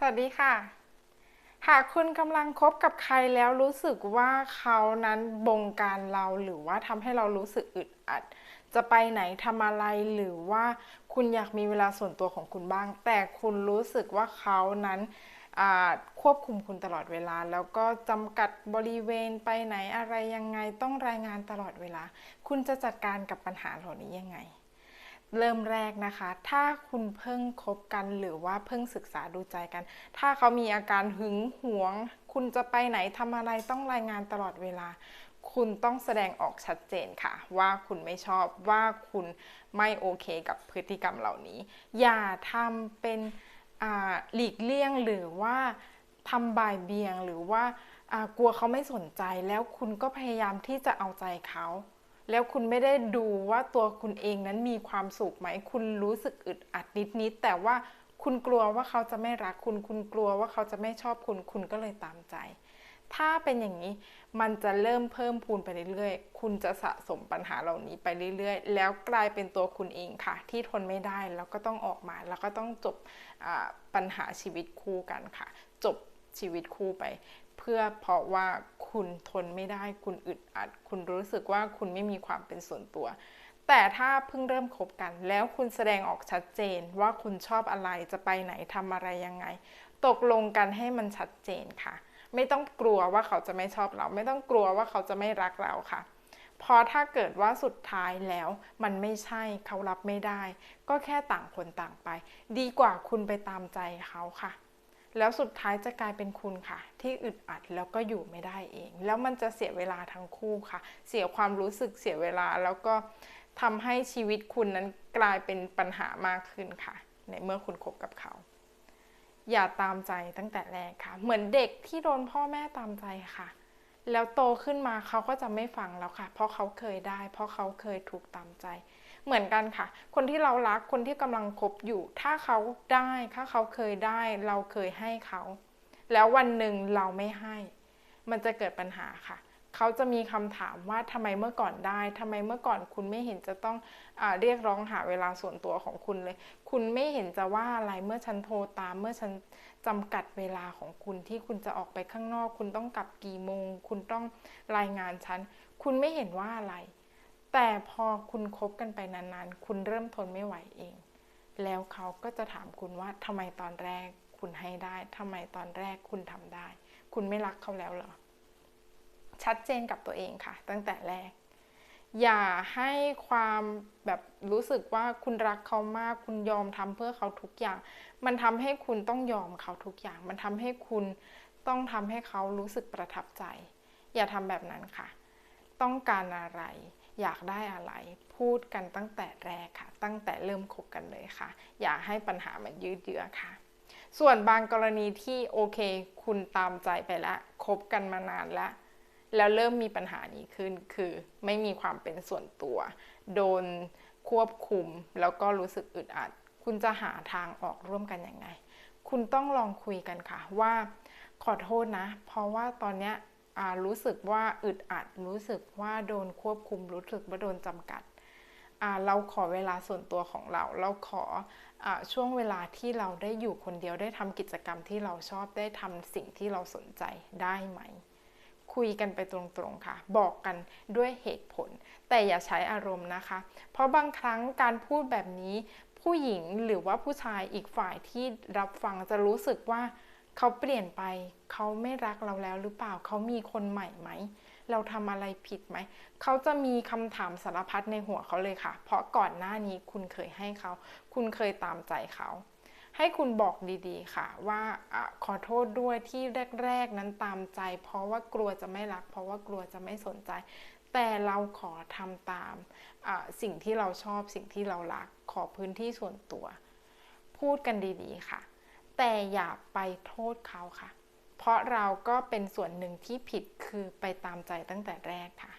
สวัสดีค่ะ หากคุณกำลังคบกับใครแล้วรู้สึกว่าเขานั้นบงการเราหรือว่าทำให้เรารู้สึกอึดอัด จะไปไหนทำอะไรหรือว่าคุณอยากมีเวลาส่วนตัวของคุณบ้าง แต่คุณรู้สึกว่าเขานั้นควบคุมคุณตลอดเวลา แล้วก็จำกัดบริเวณไปไหนอะไรยังไงต้องรายงานตลอดเวลา คุณจะจัดการกับปัญหาเหล่านี้ยังไง เริ่มแรกนะคะ ถ้าคุณเพิ่งคบกันหรือว่าเพิ่งศึกษาดูใจกัน ถ้าเขามีอาการหึงหวง คุณจะไปไหนทำอะไรต้องรายงานตลอดเวลา คุณต้องแสดงออกชัดเจนค่ะ ว่าคุณไม่ชอบว่าคุณไม่โอเคกับพฤติกรรมเหล่านี้ อย่าทำเป็นหลีกเลี่ยงหรือว่าทำบ่ายเบียงหรือว่ากลัวเขาไม่สนใจแล้วคุณก็พยายามที่จะเอาใจเขา แล้วคุณไม่ได้ดูว่าตัวคุณเองนั้นมีความสุขไหม คุณรู้สึกอึดอัดนิดๆแต่ว่าคุณกลัวว่าเขาจะไม่รักคุณ คุณกลัวว่าเขาจะไม่ชอบคุณ คุณก็เลยตามใจ ถ้าเป็นอย่างนี้มันจะเริ่มเพิ่มพูนไปเรื่อยๆ คุณจะสะสมปัญหาเหล่านี้ไปเรื่อยๆ แล้วกลายเป็นตัวคุณเองค่ะ ที่ทนไม่ได้แล้วก็ต้องออกมา แล้วก็ต้องจบปัญหาชีวิตคู่กันค่ะ จบชีวิตคู่ไป เพื่อเพราะว่า คุณทนไม่ได้ คุณอึดอัด คุณรู้สึกว่าคุณไม่มีความเป็นส่วนตัว แต่ถ้าเพิ่งเริ่มคบกัน แล้วคุณแสดงออกชัดเจนว่าคุณชอบอะไรจะไปไหนทำอะไรยังไง ตกลงกันให้มันชัดเจนค่ะ ไม่ต้องกลัวว่าเขาจะไม่ชอบเรา ไม่ต้องกลัวว่าเขาจะไม่รักเราค่ะเพราะถ้าเกิดว่าสุดท้ายแล้วมันไม่ใช่เขารับไม่ได้ ก็แค่ต่างคนต่างไป ดีกว่าคุณไปตามใจเขาค่ะ แล้วสุดท้ายจะกลายเป็นคุณค่ะ ที่อึดอัดแล้วก็อยู่ไม่ได้เอง แล้วมันจะเสียเวลาทั้งคู่ค่ะ เสียความรู้สึกเสียเวลาแล้วก็ทำให้ชีวิตคุณนั้นกลายเป็นปัญหามากขึ้นค่ะ ในเมื่อคุณคบกับเขา อย่าตามใจตั้งแต่แรกค่ะ เหมือนเด็กที่โดนพ่อแม่ตามใจค่ะ แล้วโตขึ้นมาเขาก็จะไม่ฟังแล้วค่ะ เพราะเขาเคยได้ เพราะเขาเคยถูกตามใจ เหมือนกันค่ะ คนที่เรารักคนที่กำลังคบอยู่ ถ้าเขาได้ถ้าเขาเคยได้ เราเคยให้เขา แล้ววันหนึ่งเราไม่ให้ มันจะเกิดปัญหาค่ะ เขาจะมีคำถามว่าทำไมเมื่อก่อนได้ทำไมเมื่อก่อนคุณไม่เห็นจะต้องอเรียกร้องหาเวลาส่วนตัวของคุณเลย คุณไม่เห็นจะว่าอะไรเมื่อฉันโทรตามเมื่อฉันจำกัดเวลาของคุณที่คุณจะออกไปข้างนอก คุณต้องกลับกี่โมง คุณต้องรายงานฉันคุณไม่เห็นว่าอะไร แต่พอคุณคบกันไปนานๆ คุณเริ่มทนไม่ไหวเอง แล้วเขาก็จะถามคุณว่าทำไมตอนแรกคุณให้ได้ทำไมตอนแรกคุณทำได้ คุณไม่รักเขาแล้วเหรอ ชัดเจนกับตัวเองค่ะ ตั้งแต่แรก อย่าให้ความแบบรู้สึกว่าคุณรักเขามาก คุณยอมทำเพื่อเขาทุกอย่าง มันทำให้คุณต้องยอมเขาทุกอย่าง มันทำให้คุณต้องทำให้เขารู้สึกประทับใจ อย่าทำแบบนั้นค่ะ ต้องการอะไร อยากได้อะไร พูดกันตั้งแต่แรกค่ะ ตั้งแต่เริ่มคบกันเลยค่ะ อย่าให้ปัญหามันยืดเยื้อค่ะ ส่วนบางกรณีที่โอเค คุณตามใจไปแล้วคบกันมานานแล้วแล้วเริ่มมีปัญหานี้ขึ้นคือไม่มีความเป็นส่วนตัว โดนควบคุมแล้วก็รู้สึกอึดอัด คุณจะหาทางออกร่วมกันยังไง คุณต้องลองคุยกันค่ะว่าขอโทษนะ เพราะว่าตอนเนี้ย รู้สึกว่าอึดอัด รู้สึกว่าโดนควบคุม รู้สึกว่าโดนจำกัด เราขอเวลาส่วนตัวของเรา เราขออช่วงเวลาที่เราได้อยู่คนเดียวได้ทำกิจกรรมที่เราชอบได้ทำสิ่งที่เราสนใจได้ไหม คุยกันไปตรงๆค่ะ บอกกันด้วยเหตุผล แต่อย่าใช้อารมณ์นะคะ เพราะบางครั้งการพูดแบบนี้ ผู้หญิงหรือว่าผู้ชายอีกฝ่ายที่รับฟังจะรู้สึกว่า เขาเปลี่ยนไป เขาไม่รักเราแล้วหรือเปล่า เขามีคนใหม่ไหม เราทำอะไรผิดไหม เขาจะมีคำถามสารพัดในหัวเขาเลยค่ะ เพราะก่อนหน้านี้คุณเคยให้เขา คุณเคยตามใจเขา ให้คุณบอกดีๆค่ะ ว่าอขอโทษด้วยที่แรก ๆ นั้นตามใจ เพราะว่ากลัวจะไม่รัก เพราะว่ากลัวจะไม่สนใจ แต่เราขอทำตามสิ่งที่เราชอบ สิ่งที่เรารัก ขอพื้นที่ส่วนตัว พูดกันดีๆค่ะ แต่อย่าไปโทษเขาค่ะ เพราะเราก็เป็นส่วนหนึ่งที่ผิดคือไปตามใจตั้งแต่แรกค่ะ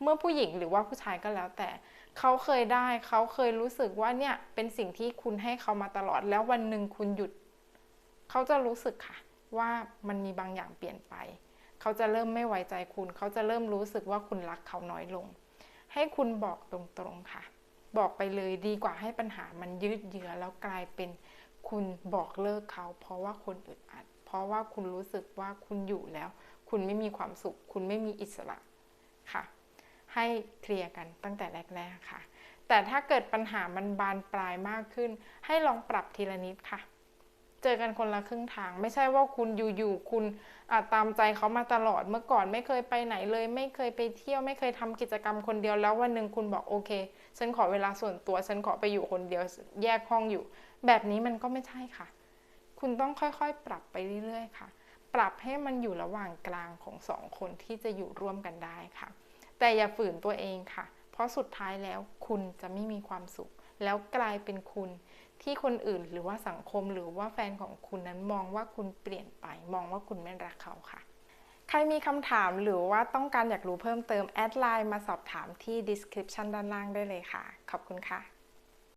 เมื่อผู้หญิงหรือว่าผู้ชายก็แล้วแต่เขาเคยได้เขาเคยรู้สึกว่าเนี่ยเป็นสิ่งที่คุณให้เขามาตลอดแล้ววันหนึ่งคุณหยุด เขาจะรู้สึกค่ะ ว่ามันมีบางอย่างเปลี่ยนไป เขาจะเริ่มไม่ไว้ใจคุณ เขาจะเริ่มรู้สึกว่าคุณรักเขาน้อยลง ให้คุณบอกตรงๆค่ะ บอกไปเลยดีกว่าให้ปัญหามันยืดเยื้อแล้วกลายเป็น คุณบอกเลิกเขา เพราะว่าคนอึดอัด เพราะว่าคุณรู้สึกว่าคุณอยู่แล้ว คุณไม่มีความสุข คุณไม่มีอิสระค่ะ ให้เคลียร์กันตั้งแต่แรกๆค่ะ แต่ถ้าเกิดปัญหามันบานปลายมากขึ้น ให้ลองปรับทีละนิดค่ะ เจอกันคนละครึ่งทาง ไม่ใช่ว่าคุณอยู่ๆคุณอะตามใจเขามาตลอดเมื่อก่อนไม่เคยไปไหนเลย ไม่เคยไปเที่ยวไม่เคยทำกิจกรรมคนเดียวแล้ววันหนึ่งคุณบอกโอเค ฉันขอเวลาส่วนตัว ฉันขอไปอยู่คนเดียวแยกห้องอยู่ แบบนี้มันก็ไม่ใช่ค่ะ คุณต้องค่อยๆ ปรับไปเรื่อยๆค่ะ ปรับให้มันอยู่ระหว่างกลางของสองคนที่จะอยู่ร่วมกันได้ค่ะ แต่อย่าฝืนตัวเองค่ะ เพราะสุดท้ายแล้วคุณจะไม่มีความสุข แล้วกลายเป็นคุณ ที่คนอื่นหรือว่าสังคมหรือว่าแฟนของคุณนั้นมองว่าคุณเปลี่ยนไป มองว่าคุณไม่รักเขาค่ะ ใครมีคำถามหรือว่าต้องการอยากรู้เพิ่มเติมแอดไลน์มาสอบถามที่ description ด้านล่างได้เลยค่ะ ขอบคุณค่ะ